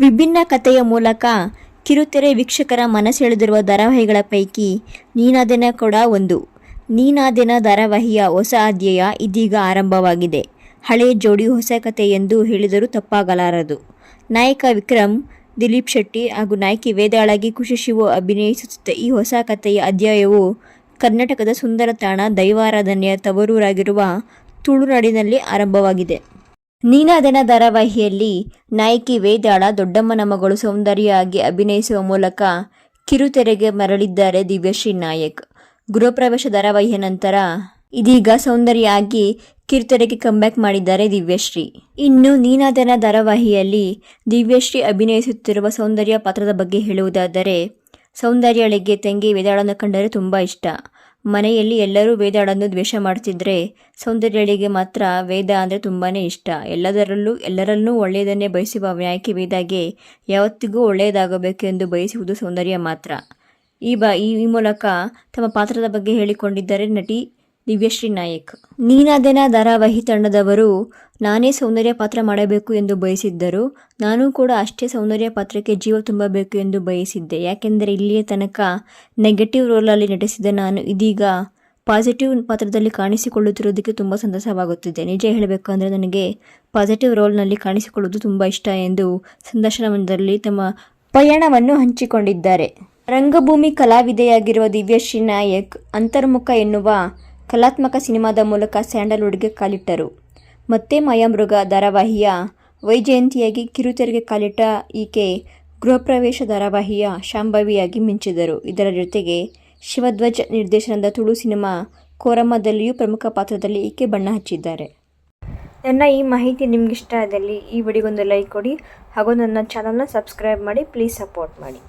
ವಿಭಿನ್ನ ಕಥೆಯ ಮೂಲಕ ಕಿರುತೆರೆ ವೀಕ್ಷಕರ ಮನಸೆಳೆದಿರುವ ಧಾರಾವಾಹಿಗಳ ಪೈಕಿ ನೀನಾದೆನ ಕೂಡ ಒಂದು. ನೀನಾದೆನ ಧಾರಾವಾಹಿಯ ಹೊಸ ಅಧ್ಯಾಯ ಇದೀಗ ಆರಂಭವಾಗಿದೆ. ಹಳೆಯ ಜೋಡಿ ಹೊಸ ಕಥೆ ಎಂದು ಹೇಳಿದರೂ ತಪ್ಪಾಗಲಾರದು. ನಾಯಕ ವಿಕ್ರಮ್, ದಿಲೀಪ್ ಶೆಟ್ಟಿ ಹಾಗೂ ನಾಯಕಿ ವೇದಾಳಾಗಿ ಖುಷಿ ಶಿವು ಅಭಿನಯಿಸುತ್ತಿದ್ದ ಈ ಹೊಸ ಕಥೆಯ ಅಧ್ಯಾಯವು ಕರ್ನಾಟಕದ ಸುಂದರ ತಾಣ ದೈವಾರಾಧನೆಯ ತವರೂರಾಗಿರುವ ತುಳುನಾಡಿನಲ್ಲಿ ಆರಂಭವಾಗಿದೆ. ನೀನಾದನ ಧಾರಾವಾಹಿಯಲ್ಲಿ ನಾಯಕಿ ವೇದಾಳ ದೊಡ್ಡಮ್ಮನ ಮಗಳು ಸೌಂದರ್ಯ ಆಗಿ ಅಭಿನಯಿಸುವ ಮೂಲಕ ಕಿರುತೆರೆಗೆ ಮರಳಿದ್ದಾರೆ ದಿವ್ಯಶ್ರೀ ನಾಯಕ್ ಗೃಹಪ್ರವೇಶ ಧಾರಾವಾಹಿಯ ನಂತರ ಇದೀಗ ಸೌಂದರ್ಯ ಆಗಿ ಕಿರುತೆರೆಗೆ ಕಂಬ್ಯಾಕ್ ಮಾಡಿದ್ದಾರೆ ದಿವ್ಯಶ್ರೀ ಇನ್ನು ನೀನಾದನ ಧಾರಾವಾಹಿಯಲ್ಲಿ ದಿವ್ಯಶ್ರೀ ಅಭಿನಯಿಸುತ್ತಿರುವ ಸೌಂದರ್ಯ ಪಾತ್ರದ ಬಗ್ಗೆ ಹೇಳುವುದಾದರೆ ಸೌಂದರ್ಯಳಿಗೆ ತಂಗಿ ವೇದಾಳನ್ನು ಕಂಡರೆ ತುಂಬ ಇಷ್ಟ. ಮನೆಯಲ್ಲಿ ಎಲ್ಲರೂ ವೇದಾಳನ್ನು ದ್ವೇಷ ಮಾಡ್ತಿದ್ರೆ ಸೌಂದರ್ಯಳಿಗೆ ಮಾತ್ರ ವೇದ ಅಂದರೆ ತುಂಬಾ ಇಷ್ಟ. ಎಲ್ಲದರಲ್ಲೂ ಎಲ್ಲರನ್ನೂ ಒಳ್ಳೆಯದನ್ನೇ ಬಯಸುವ ನಾಯಕಿ ವೇದಾಗೆ ಯಾವತ್ತಿಗೂ ಒಳ್ಳೆಯದಾಗಬೇಕೆಂದು ಬಯಸುವುದು ಸೌಂದರ್ಯ ಮಾತ್ರ. ಈ ಬ ಈ ಮೂಲಕ ತಮ್ಮ ಪಾತ್ರದ ಬಗ್ಗೆ ಹೇಳಿಕೊಂಡಿದ್ದಾರೆ ನಟಿ ದಿವ್ಯಶ್ರೀ ನಾಯಕ್. ನೀನಾದೆನ ಧಾರಾವಾಹಿ ತಂಡದವರು ನಾನೇ ಸೌಂದರ್ಯ ಪಾತ್ರ ಮಾಡಬೇಕು ಎಂದು ಬಯಸಿದ್ದರು. ನಾನು ಕೂಡ ಅಷ್ಟೇ ಸೌಂದರ್ಯ ಪಾತ್ರಕ್ಕೆ ಜೀವ ತುಂಬಬೇಕು ಎಂದು ಬಯಸಿದ್ದೆ. ಯಾಕೆಂದರೆ ಇಲ್ಲಿಯ ತನಕ ನೆಗೆಟಿವ್ ರೋಲಲ್ಲಿ ನಟಿಸಿದ ನಾನು ಇದೀಗ ಪಾಸಿಟಿವ್ ಪಾತ್ರದಲ್ಲಿ ಕಾಣಿಸಿಕೊಳ್ಳುತ್ತಿರುವುದಕ್ಕೆ ತುಂಬ ಸಂತಸವಾಗುತ್ತಿದೆ ನಿಜ ಹೇಳಬೇಕು ಅಂದರೆ ನನಗೆ ಪಾಸಿಟಿವ್ ರೋಲ್ನಲ್ಲಿ ಕಾಣಿಸಿಕೊಳ್ಳುವುದು ತುಂಬ ಇಷ್ಟ ಎಂದು ಸಂದರ್ಶನವೊಂದರಲ್ಲಿ ತಮ್ಮ ಪಯಣವನ್ನು ಹಂಚಿಕೊಂಡಿದ್ದಾರೆ. ರಂಗಭೂಮಿ ಕಲಾವಿದೆಯಾಗಿರುವ ದಿವ್ಯಶ್ರೀ ನಾಯಕ್ ಅಂತರ್ಮುಖ ಎನ್ನುವ ಕಲಾತ್ಮಕ ಸಿನಿಮಾದ ಮೂಲಕ ಸ್ಯಾಂಡಲ್ವುಡ್ಗೆ ಕಾಲಿಟ್ಟರು. ಮತ್ತೆ ಮಾಯಾಮೃಗ ಧಾರಾವಾಹಿಯ ವೈಜಯಂತಿಯಾಗಿ ಕಿರುತೆರೆಗೆ ಕಾಲಿಟ್ಟ ಈಕೆ ಗೃಹಪ್ರವೇಶ ಧಾರಾವಾಹಿಯ ಶಾಂಭವಿಯಾಗಿ ಮಿಂಚಿದರು ಇದರ ಜೊತೆಗೆ ಶಿವಧ್ವಜ್ ನಿರ್ದೇಶನದ ತುಳು ಸಿನಿಮಾ ಕೋರಮ್ಮದಲ್ಲಿಯೂ ಪ್ರಮುಖ ಪಾತ್ರದಲ್ಲಿ ಈಕೆ ಬಣ್ಣ ಹಚ್ಚಿದ್ದಾರೆ. ನನ್ನ ಈ ಮಾಹಿತಿ ನಿಮಗಿಷ್ಟ ಆದಲ್ಲಿ ಈ ವಿಡಿಯೋಗೊಂದು ಲೈಕ್ ಕೊಡಿ ಹಾಗೂ ನನ್ನ ಚಾನಲ್ನ ಸಬ್ಸ್ಕ್ರೈಬ್ ಮಾಡಿ, ಪ್ಲೀಸ್ ಸಪೋರ್ಟ್ ಮಾಡಿ.